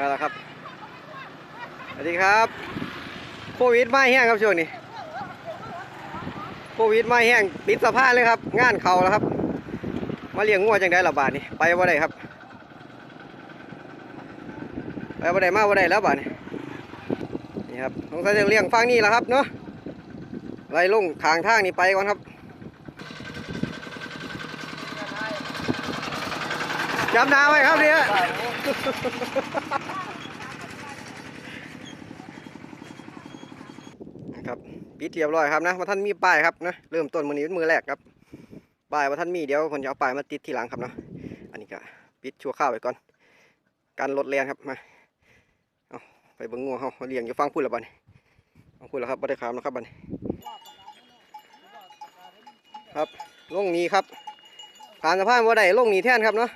เอาละครับสวัสดีครับโควิดไมาแห้งครับช่วงนี้โควิดไมาแห้งปิดสะพานเลยครับ งานเขาแล้วครับ มาเลี้ยงงัวจังได้ระบาดนี่ไปว่าได้ครับไปว่าได้มาว่าได้แล้วบาดนี่นี่ครับต้องใส่เลี้ยงฟังนี่แหละครับเนาะไล่ลงทางทางนี่ไปก่อนครับจำนาไว้ครับเนี่ย นะ ครับปิดเรียบร้อยครับนะมาท่านมีป้ายครับนะเริ่มต้นมือนี้เป็นมือแรกครับป้ายว่าท่านมีเดี๋ยวผมจะเอาป้ายมาติดทีหลังครับเนาะอันนี้ก็ปิดชั่วข้าวไว้ก่อน การลดแรงครับมาเอาไปเบิ่งงัวเขาเลี้ยงอยู่ฟังพูดแล้วบันฟังพูดแล้วครับบ่ได้ขามนะครับบันครับลงนี้ครับ ผ่านสะพานบ่ได้ลงนี้แท่นครับเนาะ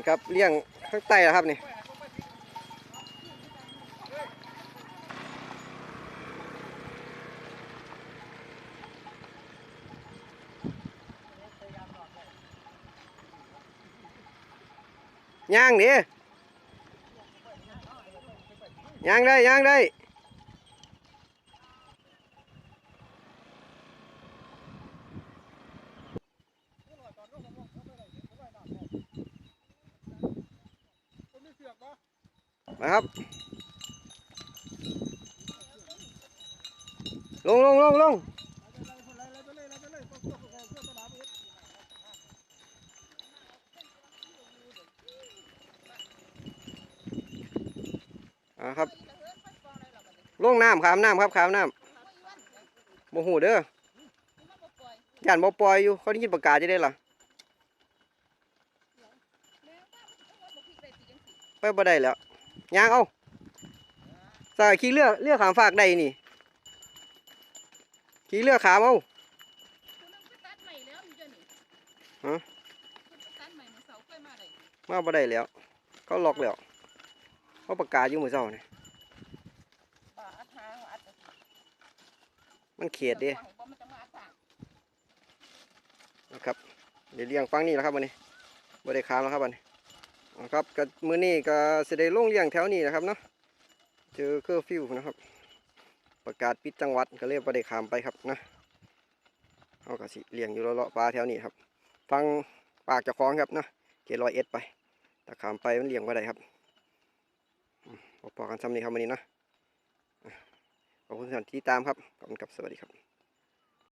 นี่ครับเลี้ยงข้างใต้แล้วครับนี่ย่างดิย่างได้ย่างได้ นะครับ ลงลงลงลงอ่าครับ ลงน้ำขามน้ำครับขามน้ำโมหูเด้อย่านบ่ปล่อยอยู่เขาได้ยินประกาศจะได้ล่ะไปบ่ได้แล้ว ยางเอาสายขี่เรือเรือขามฝากได้นี่ขี่เรือขามเอาฮะมาบ่ได้แล้ว เขาล็อกแล้วเขาประกาศอยู่มื้อเช้านี่ยมันเขตเด้นะครับ เดี๋ยวเลี้ยงฟังนี่แล้วครับวันนี้บ่ได้ขามแล้วครับวันนี้ อ๋อครับก็มื้อนี้ก็สิได้ลงเลี้ยงแถวนี้นะครับเนาะเจอเคอร์ฟิวนะครับ ประกาศปิดจังหวัดก็เลยบ่ได้ขามไปครับนะเอาก็สิเลี้ยงอยู่เลาะปลาแถวนี้ครับ ฟังปากเจ้าของครับนะเกร้อยเอ็ดไปต่ขามไปมันเลี้ยงบ่ได้ครับอืมพอๆกันซ้ำนี้ครับวันนี้นะอะขอบคุณที่ติดตามครับขอบคุณครับสวัสดีครับ